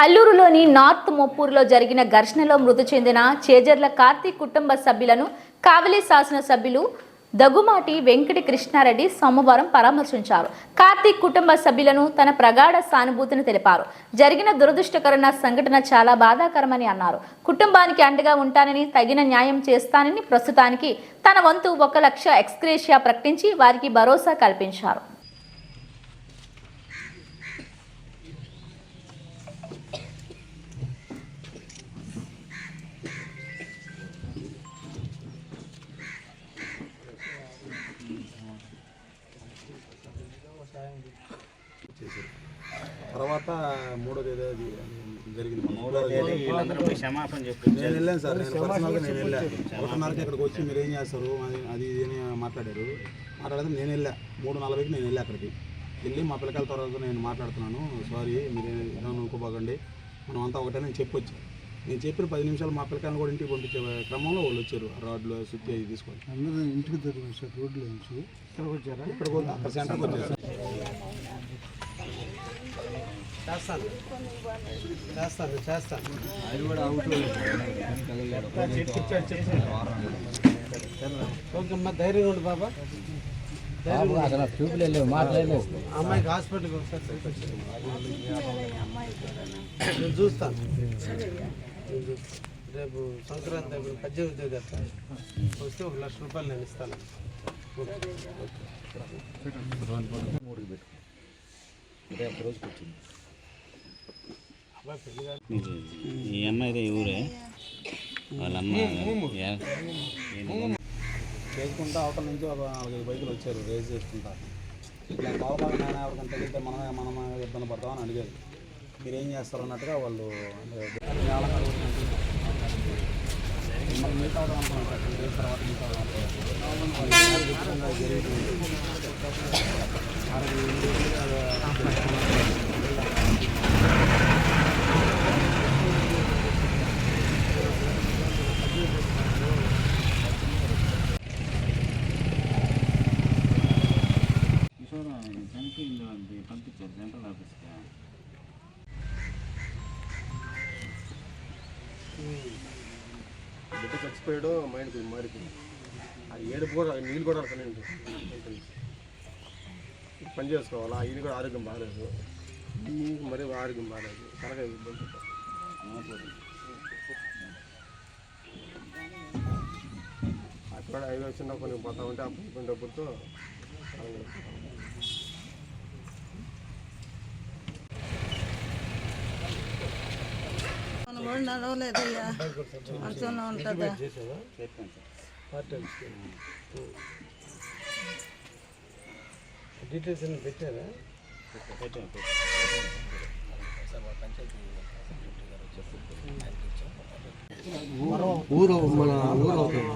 అల్లూరులోని north మొప్పూరులో జరిగిన ఘర్షణలో మృతి చెందిన చేజర్ల కార్తీక్ కుటుంబ సభ్యులను కావలి శాసనసభ్యులు దగుమాటి వెంకట కృష్ణారెడ్డి సోమవారం పరామర్శించారు. కార్తీక్ కుటుంబ సభ్యులను తన ప్రగాఢ సానుభూతిని తెలిపారు. జరిగిన దురదృష్టకరణ సంఘటన చాలా బాధాకరమని అన్నారు. కుటుంబానికి అండగా ఉంటానని తగిన న్యాయం చేస్తానని ప్రస్తుతానికి తన వంతు ఒక లక్ష ఎక్స్క్రేషియా ప్రకటించి వారికి భరోసా కల్పించారు. తర్వాత మూడో తేదీ అది జరిగింది. మూడో తేదీ వీళ్ళందరూ పోయి క్షమాపణ చెప్పి నేను వెళ్ళాను సార్ నేను పర్సనల్గా నేను వెళ్ళాను ఒకటిన్నరకి ఇక్కడికి వచ్చి మీరు ఏం చేస్తారు? అది అది ఇది అని మాట్లాడారు. మాట్లాడితే నేను వెళ్ళా. మూడు నలభైకి నేను వెళ్ళా అక్కడికి. వెళ్ళి మా పిల్లకాయల తర్వాత నేను మాట్లాడుతున్నాను. సారీ మీరు ఏదో అనుకోబాగండి మనం అంతా ఒకటే నేను చెప్పొచ్చు. నేను చెప్పిన పది నిమిషాలు మా పిల్లకాయలను కూడా ఇంటికి పంపించే క్రమంలో వాళ్ళు వచ్చారు. రాడ్లు సుత్తి అవి తీసుకొని. అందరూ ఇంటికి దొరికిన సార్ రోడ్లో నుంచి ఇక్కడికి వచ్చారా? ఇక్కడికి అక్కడ సెంటర్కి వచ్చారు చేస్తాను. చేస్తాను చేస్తాను. ఓకే అమ్మా ధైర్యం ఉండు. బాబా అసలు చూపులు అమ్మాయికి హాస్పిటల్కి ఒకసారి చూస్తాను. రేపు సంక్రాంతి ఇప్పుడు పద్దెనిమిది తేదీ వస్తా. వస్తే ఒక లక్ష రూపాయలు నేను ఇస్తాను ఓకే. రేపు రోజుకి వచ్చింది ఈ అమ్మాయిదే ఊరే వాళ్ళ అమ్మ? చేసుకుంటా అవతల నుంచి ఒక నాలుగైదు బైకులు వచ్చారు రేస్ చేసుకుంటా ఇట్లా కావకాలం నాయన ఎవరికైనా తగిలితే మనమే మనమే ఇబ్బంది పడతామని అడిగారు మీరు ఏం చేస్తారు అన్నట్టుగా వాళ్ళు అంటే నేల మీద కూర్చొని మిమ్మల్ని మీట్ అవడం బిడ్డ చచ్చిపోయాడు మైండ్ మారిపోయింది. అది ఏడుపు కూడా నీళ్ళు కూడా అర్థమైంది పని చేసుకోవాలా? ఇది కూడా ఆరోగ్యం బాగాలేదు. నీకు మరీ ఆరోగ్యం బాగాలేదు. తలకాయ ఇబ్బంది అక్కడ ఐదు వచ్చిన కొన్ని పోతా ఉంటే ఆ పైపు డబ్బులతో కూడా నడవలేదయ్యా. మంచంలో ఉంటుందా? డీటెయిల్స్ అన్ని పెట్టారా ఊరు మన ఊరు అవుతుంది.